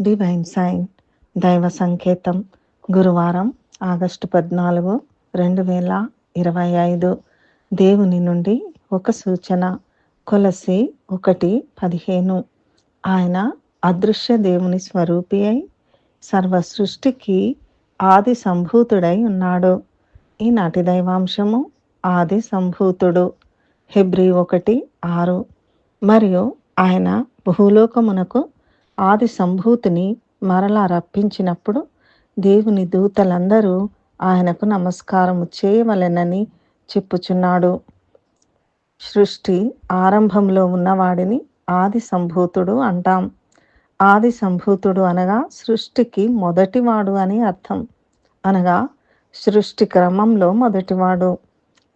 Divine sign దైవ సంకేతం గురువారం ఆగస్టు పద్నాలుగు రెండు వేల ఇరవై ఐదు. దేవుని నుండి ఒక సూచన కొలసి ఒకటి పదిహేను. ఆయన అదృశ్య దేవుని స్వరూపి అయి సర్వ సృష్టికి ఆది సంభూతుడై ఉన్నాడు. ఈనాటి దైవాంశము ఆది సంభూతుడు. హెబ్రి ఒకటి ఆరు. మరియు ఆయన భూలోకమునకు ఆది సంభూతిని మరలా రప్పించినప్పుడు దేవుని దూతలందరూ ఆయనకు నమస్కారము చేయవలెనని చెప్పుచున్నాడు. సృష్టి ఆరంభంలో ఉన్నవాడిని ఆది సంభూతుడు అంటాం. ఆది సంభూతుడు అనగా సృష్టికి మొదటివాడు అని అర్థం. అనగా సృష్టి క్రమంలో మొదటివాడు.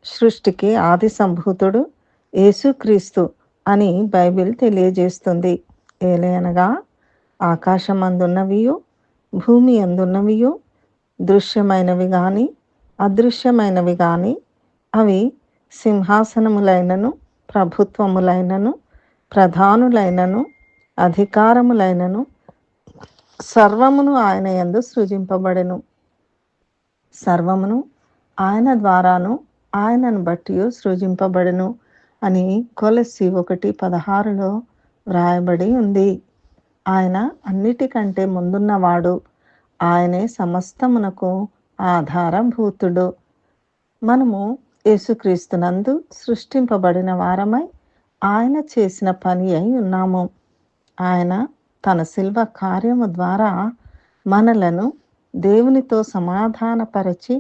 సృష్టికి ఆది సంభూతుడు యేసుక్రీస్తు అని బైబిల్ తెలియజేస్తుంది. ఏలే అనగా అందున్నవియు భూమి అందున్నవియు దృశ్యమైనవి కానీ అదృశ్యమైనవి కానీ అవి సింహాసనములైనను ప్రభుత్వములైనను ప్రధానులైనను అధికారములైనను సర్వమును ఆయన యందు సృజింపబడెను. సర్వమును ఆయన ద్వారాను ఆయనను బట్టి సృజింపబడెను అని కొలసి ఒకటి పదహారులో వ్రాయబడి ఉంది. ఆయన అన్నిటికంటే ముందున్నవాడు. ఆయనే సమస్తమునకు ఆధారభూతుడు. మనము యేసుక్రీస్తునందు సృష్టింపబడిన వారమై ఆయన చేసిన పని అయి ఉన్నాము. ఆయన తన శిల్వ కార్యము ద్వారా మనలను దేవునితో సమాధానపరచి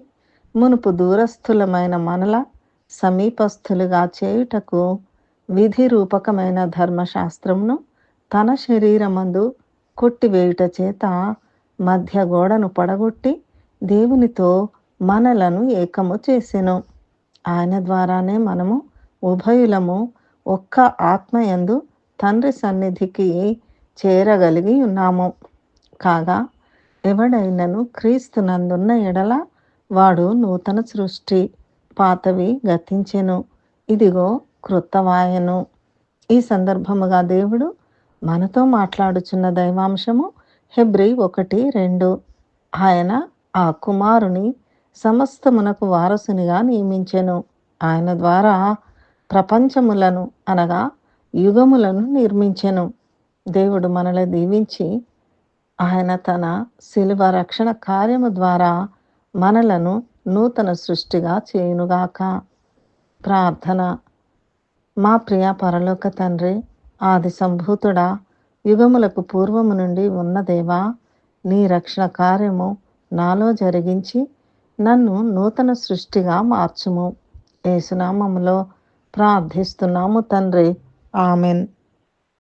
మునుపు దూరస్థులమైన మనల సమీపస్థులుగా చేయుటకు విధి రూపకమైన ధర్మశాస్త్రమును తన శరీరమందు కొట్టివేయుట చేత మధ్య గోడను పడగొట్టి దేవునితో మనలను ఏకము చేసెను. ఆయన ద్వారానే మనము ఉభయులము ఒక్క ఆత్మయందు తండ్రి సన్నిధికి చేరగలిగి ఉన్నాము. కాగా ఎవడైనను క్రీస్తునందున్న ఎడల వాడు నూతన సృష్టి పాతవి గతించెను. ఇదిగో క్రొత్తవాయను ఈ సందర్భముగా దేవుడు మనతో మాట్లాడుచున్న దైవాంశము హెబ్రి ఒకటి రెండు. ఆయన ఆ కుమారుని సమస్తమునకు వారసునిగా నియమించెను. ఆయన ద్వారా ప్రపంచములను అనగా యుగములను నిర్మించెను. దేవుడు మనల్ని దీవించి ఆయన తన శిలువ రక్షణ కార్యము ద్వారా మనలను నూతన సృష్టిగా చేయునుగాక. ప్రార్థన. మా ప్రియ పరలోక తండ్రి ఆది సంభూతుడా యుగములకు పూర్వము నుండి ఉన్నదేవా నీ రక్షణ కార్యము నాలో జరిగించి నన్ను నూతన సృష్టిగా మార్చుము. ఏసునామములో ప్రార్థిస్తున్నాము తండ్రి. ఆమెన్.